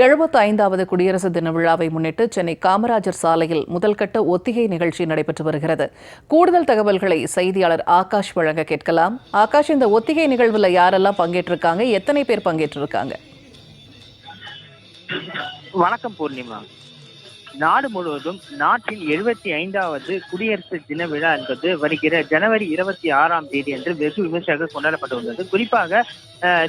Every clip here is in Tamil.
எழுபத்தி ஐந்தாவது குடியரசு தின விழாவை முன்னிட்டு சென்னை காமராஜர் சாலையில் முதல்கட்ட ஒத்திகை நிகழ்ச்சி நடைபெற்று வருகிறது. கூடுதல் தகவல்களை செய்தியாளர் ஆகாஷ் வழங்க கேட்கலாம். ஆகாஷ் இந்த ஒத்திகை நிகழ்வுல யாரெல்லாம் பங்கேற்றிருக்காங்க? எத்தனை பேர் பங்கேற்றிருக்காங்க? வணக்கம் பூர்ணிமா. நாடு முழுவதும் நாட்டின் எழுபத்தி ஐந்தாவது குடியரசு தின விழா என்பது வருகிற ஜனவரி இருபத்தி ஆறாம் தேதி அன்று வெகு விமர்சையாக கொண்டாடப்பட்டு வந்தது குறிப்பாக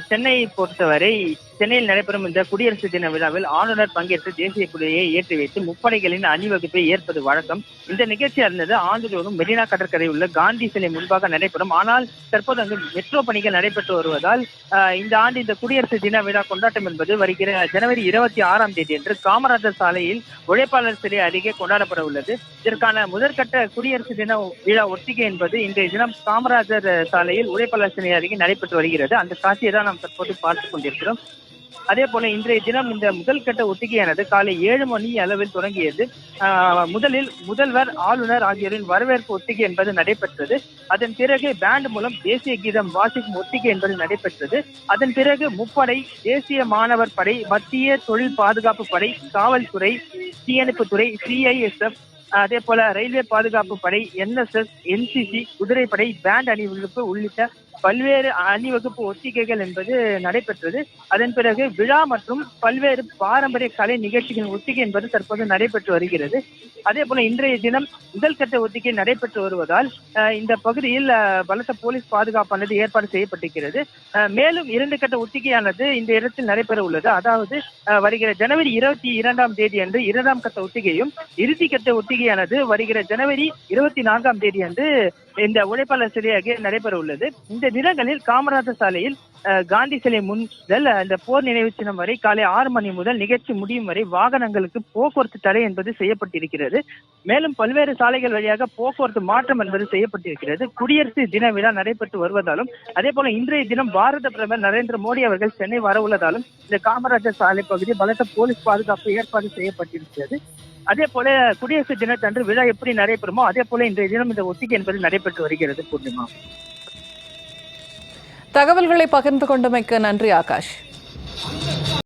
சென்னையை பொறுத்தவரை சென்னையில் நடைபெறும் இந்த குடியரசு தின விழாவில் ஆளுநர் பங்கேற்று தேசிய கொடியை ஏற்றி வைத்து முப்படைகளின் அணிவகுப்பை ஏற்பது வழக்கம். இந்த நிகழ்ச்சி இருந்தது ஆண்டுதோறும் மெரினா கடற்கரை உள்ள காந்தி சிலை முன்பாக நடைபெறும். ஆனால் தற்போது அங்கு மெட்ரோ பணிகள் நடைபெற்று வருவதால் இந்த ஆண்டு இந்த குடியரசு தின விழா கொண்டாட்டம் என்பது வருகிற ஜனவரி இருபத்தி ஆறாம் தேதி அன்று காமராஜர் சாலையில் உழைப்பாளர் சிலை அருகே கொண்டாடப்பட உள்ளது. இதற்கான முதற்கட்ட குடியரசு தின விழா ஒத்திகை என்பது இன்றைய தினம் காமராஜர் சாலையில் உழைப்பாளர் சிலை அருகே நடைபெற்று வருகிறது. அந்த காட்சியை தான் நாம் தற்போது பார்த்துக் கொண்டிருக்கிறோம். அதே போல இன்றைய தினம் இந்த முதல் கட்ட ஒத்திகையானது காலை ஏழு மணி அளவில் தொடங்கியது. முதலில் முதல்வர் ஆளுநர் ஆகியோரின் வரவேற்பு ஒத்திகை என்பது நடைபெற்றது. அதன் பிறகு பேண்ட் மூலம் தேசிய கீதம் வாசிக்கும் ஒத்திகை என்பது நடைபெற்றது. அதன் பிறகு முப்படை தேசிய மாணவர் படை மத்திய தொழில் பாதுகாப்பு படை காவல்துறை தீயணைப்புத்துறை சிஐஎஸ்எஃப் அதே போல ரயில்வே பாதுகாப்பு படை என்எஸ்எஸ் என்சிசி குதிரைப்படை பேண்ட் அணிவகுப்பு உள்ளிட்ட பல்வேறு அணிவகுப்பு ஒத்திகைகள் என்பது நடைபெற்றது. அதன் பிறகு விழா மற்றும் பல்வேறு பாரம்பரிய கலை நிகழ்ச்சிகளின் ஒத்திகை என்பது தற்போது நடைபெற்று வருகிறது. அதே போல இன்றைய தினம் முதல் கட்ட ஒத்திகை நடைபெற்று வருவதால் அஹ், இந்த பகுதியில் பலத்த போலீஸ் பாதுகாப்பானது ஏற்பாடு செய்யப்பட்டிருக்கிறது. அஹ், மேலும் இரண்டு கட்ட ஒத்திகையானது இந்த இடத்தில் நடைபெற உள்ளது. அதாவது அஹ், வருகிற ஜனவரி இருபத்தி இரண்டாம் தேதி அன்று இரண்டாம் கட்ட ஒத்திகையும் இறுதி கட்ட பண்டிகையானது வருகிற ஜனவரி இருபத்தி நான்காம் தேதி அன்று இந்த உழைப்பாளர் சிலையாக நடைபெற உள்ளது. இந்த தினங்களில் காமராஜர் சாலையில் காந்தி சிலை முதல் இந்த போர் நினைவு சின்னம் வரை காலை ஆறு மணி முதல் நிகழ்ச்சி முடியும் வரை வாகனங்களுக்கு போக்குவரத்து தடை என்பது செய்யப்பட்டிருக்கிறது. மேலும் பல்வேறு சாலைகள் வழியாக போக்குவரத்து மாற்றம் என்பது செய்யப்பட்டிருக்கிறது. குடியரசு தின விழா நடைபெற்று வருவதாலும் அதே போல இன்றைய தினம் பாரத பிரதமர் நரேந்திர மோடி அவர்கள் சென்னை வர உள்ளதாலும் இந்த காமராஜர் சாலை பகுதி பலத்த போலீஸ் பாதுகாப்பு ஏற்பாடு செய்யப்பட்டிருக்கிறது. அதே போல குடியரசு தினத்தன்று விழா எப்படி நடைபெறுமோ அதே போல இன்றைய தினம் இந்த ஒத்திகை என்பது நடைபெற்று வருகிறது. பூர்ணிமா. தகவல்களை பகிர்ந்து கொண்டமைக்கு நன்றி ஆகாஷ்.